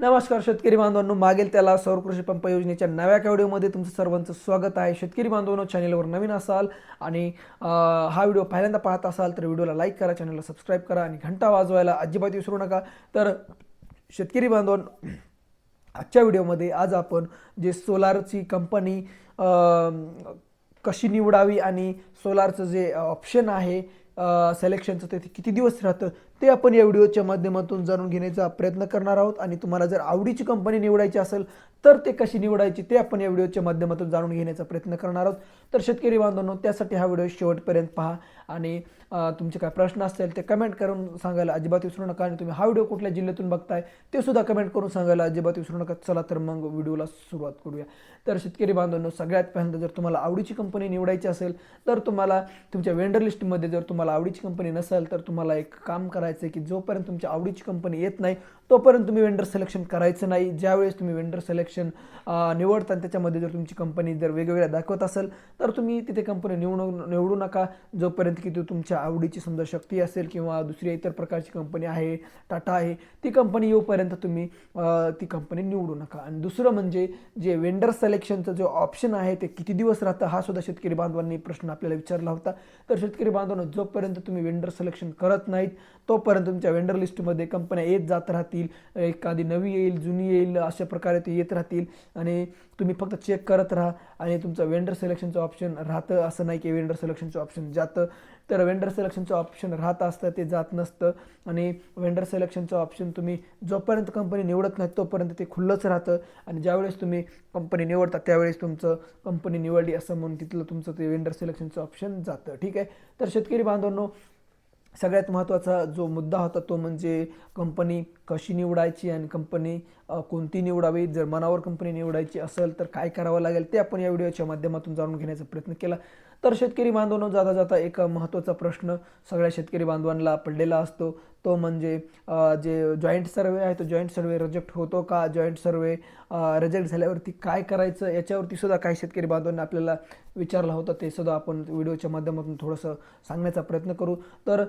नमस्कार शेतकरी बांधवांनो मागेल त्याला सौर कृषी पंप योजनेच्या नव्या कॅडिओमध्ये व्हिडिओमध्ये तुमचं सर्वांचं स्वागत आहे. शेतकरी बांधवांनो चॅनलवर नवीन असाल आणि हा व्हिडिओ पहिल्यांदा पाहत असाल तर व्हिडिओला लाईक करा चॅनलला सबस्क्राईब करा आणि घंटा वाजवायला अजिबात विसरू नका. तर शेतकरी बांधवांनो आजच्या व्हिडिओमध्ये आज आपण जे सोलारची कंपनी कशी निवडावी आणि सोलारचं जे ऑप्शन आहे सिलेक्शनचं ते किती दिवस राहतं ते आपण या व्हिडिओच्या माध्यमातून जाणून घेण्याचा प्रयत्न करणार आहोत. आणि तुम्हाला जर आवडीची कंपनी निवडायची असेल तर ते कशी निवडायची ते आपण या व्हिडिओच्या माध्यमातून जाणून घेण्याचा प्रयत्न करणार आहोत. तर शेतकरी बांधवांनो त्यासाठी हा व्हिडिओ शेवटपर्यंत पहा. आणि तुमचे काय प्रश्न असतील ते कमेंट करून सांगायला अजिबात विसरू नका. आणि तुम्ही हा व्हिडिओ कुठल्या जिल्ह्यातून बघताय ते सुद्धा कमेंट करून सांगायला अजिबात विसरू नका. चला तर मग व्हिडिओला सुरुवात करूया. तर शेतकरी बांधवांनो सगळ्यात पहिल्यांदा जर तुम्हाला आवडीची कंपनी निवडायची असेल तर तुम्हाला तुमच्या वेंडर लिस्टमध्ये जर तुम्हाला आवडीची कंपनी नसेल तर तुम्हाला एक काम करायचं आहे की जोपर्यंत तुमच्या आवडीची कंपनी येत नाही तोपर्यंत तुम्ही वेंडर सिलेक्शन करायचं नाही. ज्यावेळेस तुम्ही वेंडर सिलेक्शन निवडता त्याच्यामध्ये जर तुमची कंपनी जर वेगवेगळ्या दाखवत असेल तर तुम्ही तिथे कंपनी निवडू निवडू नका. जोपर्यंत की ती तुमच्या आवडीची समजा शक्ती असेल किंवा दुसरी इतर प्रकारची कंपनी आहे टाटा आहे ती कंपनी येऊपर्यंत तुम्ही ती कंपनी निवडू नका. आणि दुसरं म्हणजे जे वेंडर सिलेक्शनचं जो ऑप्शन आहे ते किती दिवस राहतं हा सुद्धा शेतकरी बांधवांनी प्रश्न आपल्याला विचारला होता. तर शेतकरी बांधवांना जोपर्यंत तुम्ही वेंडर सिलेक्शन करत नाहीत तोपर्यंत तुमच्या वेंडर लिस्टमध्ये कंपन्या येत जात राहतील एखादी नवी येईल जुनी येईल अशा प्रकारे ते येत राहतील आणि तुम्ही फक्त चेक करत राहा आणि तुमचं वेंडर सिलेक्शनचं ऑप्शन राहतं असं नाही की वेंडर सिलेक्शनचं ऑप्शन जातं. तर वेंडर सिलेक्शनचं ऑप्शन राहत असतं ते जात नसतं आणि वेंडर सिलेक्शनचं ऑप्शन तुम्ही जोपर्यंत कंपनी निवडत नाही तोपर्यंत ते खुल्लंच राहतं आणि ज्यावेळेस तुम्ही कंपनी निवडता त्यावेळेस तुमचं कंपनी निवडली असं म्हणून तिथलं तुमचं ते वेंडर सिलेक्शनचं ऑप्शन जातं. ठीक आहे? तर शेतकरी बांधवांनो सगळ्यात महत्त्वाचा जो मुद्दा होता तो म्हणजे कंपनी कशी निवडायची आणि कंपनी कोणती निवडावी? जर मनावर कंपनी निवडायची असेल तर काय करावं लागेल? ते आपण या व्हिडिओच्या माध्यमातून जाणून घेण्याचा प्रयत्न केला. तर शेतकरी बांधवांनो जाता जाता एक महत्त्वाचा प्रश्न सगळ्या शेतकरी बांधवांना पडलेला असतो. तो म्हणजे जे जॉईंट सर्वे आहे तो जॉईंट सर्वे रिजेक्ट होतो का? जॉईंट सर्वे रिजेक्ट झाल्यावरती काय करायचं? याच्यावरती सुद्धा काही शेतकरी बांधवांनी आपल्याला विचारला होता. ते सुद्धा आपण व्हिडिओच्या माध्यमातून थोडंसं सांगण्याचा प्रयत्न करू. तर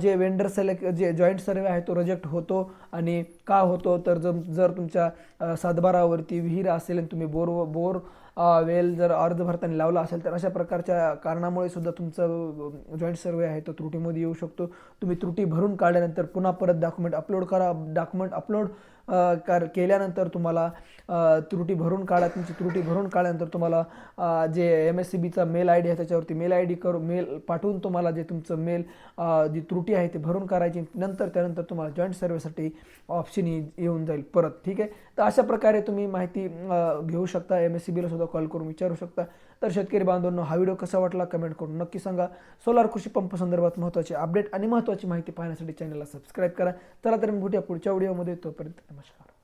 जे वेंडर सिलेक्ट जे जॉईंट सर्वे आहे तो रिजेक्ट होतो. आणि का होतो? तर जर जर तुमच्या सातबारावरती विहीर असेल आणि तुम्ही बोर बोर वेल जर अर्ज भरताना लावला असेल तर अशा प्रकारच्या कारणामुळे सुद्धा तुमचं जॉईंट सर्वे आहे तो त्रुटीमध्ये येऊ शकतो. तुम्ही त्रुटी भरून काढल्यानंतर पुन्हा परत डॉक्युमेंट अपलोड करा. डॉक्युमेंट अपलोड कर केल्यानंतर तुम्हाला त्रुटी भरून काढा तुमची त्रुटी भरून काढल्यानंतर तुम्हाला जे एम एस सी बीचा मेल आय डी आहे त्याच्यावरती मेल आय डी करू मेल पाठवून तुम्हाला जे तुमचं मेल जी त्रुटी आहे ते भरून करायची नंतर त्यानंतर तुम्हाला जॉईंट सर्वेसाठी ऑप्शन येऊन जाईल परत ठीक आहे? तर अशा प्रकारे तुम्ही माहिती घेऊ शकता. एम एस सी बीला सुद्धा कॉल करून विचारू शकता. तर शेतकरी बांधवांनो हा व्हिडिओ कसा वाटला कमेंट करून नक्की सांगा. सोलार कृषी पंप संदर्भात महत्त्वाचे अपडेट आणि महत्त्वाची माहिती पाहण्यासाठी चॅनलला सबस्क्राईब करा. चला तर मी भेटूया पुढच्या व्हिडिओमध्ये तोपर्यंत नमस्कार